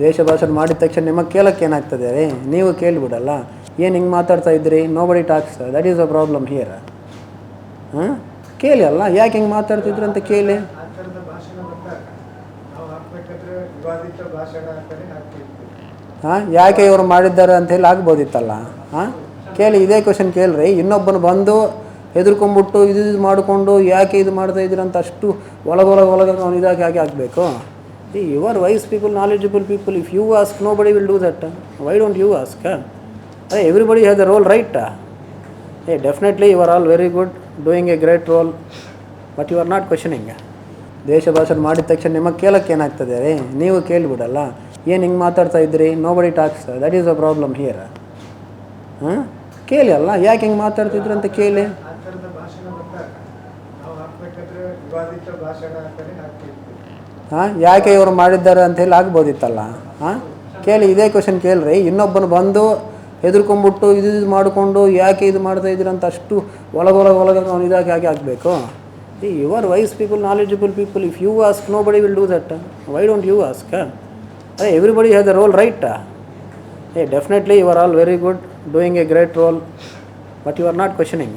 ದೇಶ ಭಾಷಣ ಮಾಡಿದ ತಕ್ಷಣ ನಿಮಗೆ ಕೇಳೋಕ್ಕೆ ಏನಾಗ್ತದೆ ರೀ? ನೀವು ಕೇಳಿಬಿಡಲ್ಲ. ಏನು ಹಿಂಗೆ ಮಾತಾಡ್ತಾ ಇದ್ರಿ nobody talks that is a problem here ಹಾಂ? ಕೇಳಿ ಅಲ್ಲ ಯಾಕೆ ಹಿಂಗೆ ಮಾತಾಡ್ತಿದ್ರು ಅಂತ ಕೇಳಿ. ಹಾಂ? ಯಾಕೆ ಇವರು ಮಾಡಿದ್ದಾರೆ ಅಂತ ಹೇಳಿ ಆಗ್ಬೋದಿತ್ತಲ್ಲ? ಹಾಂ? ಕೇಳಿ ಇದೇ ಕ್ವಶನ್ ಕೇಳ್ರಿ. ಇನ್ನೊಬ್ಬನು ಬಂದು ಹೆದರ್ಕೊಂಡ್ಬಿಟ್ಟು ಇದು ಇದು ಮಾಡಿಕೊಂಡು ಯಾಕೆ ಇದು ಮಾಡ್ತಾ ಇದ್ದೀರ ಅಂತ ಅಷ್ಟು ಒಳಗೊಳಗೆ ಒಳಗೆ ಅವನು ಇದಾಗಿ ಹಾಗೆ ಆಗಬೇಕು. ಈ your wise people knowledgeable people if you ask nobody will do that why don't you ask ಅದೇ everybody has the role right ಏ definitely you are all very good doing a great role but you are not questioning ದೇಶ ಭಾಷಣ ಮಾಡಿದ ತಕ್ಷಣ ನಿಮಗೆ ಕೇಳಕ್ಕೆ ಏನಾಗ್ತದೆ ರೀ? ನೀವು ಕೇಳಿಬಿಡಲ್ಲ. ಏನು ಹಿಂಗೆ ಮಾತಾಡ್ತಾ ಇದ್ರಿ? Nobody talks that is a problem here ಹಾಂ? ಕೇಳಿ ಅಲ್ಲ, ಯಾಕೆ ಹಿಂಗೆ ಮಾತಾಡ್ತಿದ್ರು ಅಂತ ಕೇಳಿ. ಭಾಷಣ ಹಾಂ? ಯಾಕೆ ಇವರು ಮಾಡಿದ್ದಾರೆ ಅಂತ ಹೇಳಿ ಆಗ್ಬೋದಿತ್ತಲ್ಲ? ಹಾಂ? ಕೇಳಿ, ಇದೇ ಕ್ವಶನ್ ಕೇಳ್ರಿ. ಇನ್ನೊಬ್ಬನು ಬಂದು ಹೆದರ್ಕೊಂಡ್ಬಿಟ್ಟು ಇದು ಇದು ಮಾಡಿಕೊಂಡು ಯಾಕೆ ಇದು ಮಾಡ್ತಾ ಇದ್ದೀರ ಅಂತ ಅಷ್ಟು ಒಳಗೊಳಗೆ ಒಳಗೆ ಅವ್ನು ಇದಾಗಿ ಹಾಗೆ ಆಗಬೇಕು. ಈ your wise people knowledgeable people if you ask nobody will do that why don't you ask ಅದೇ everybody has a role right ಏ definitely you are all very good doing a great role but you are not questioning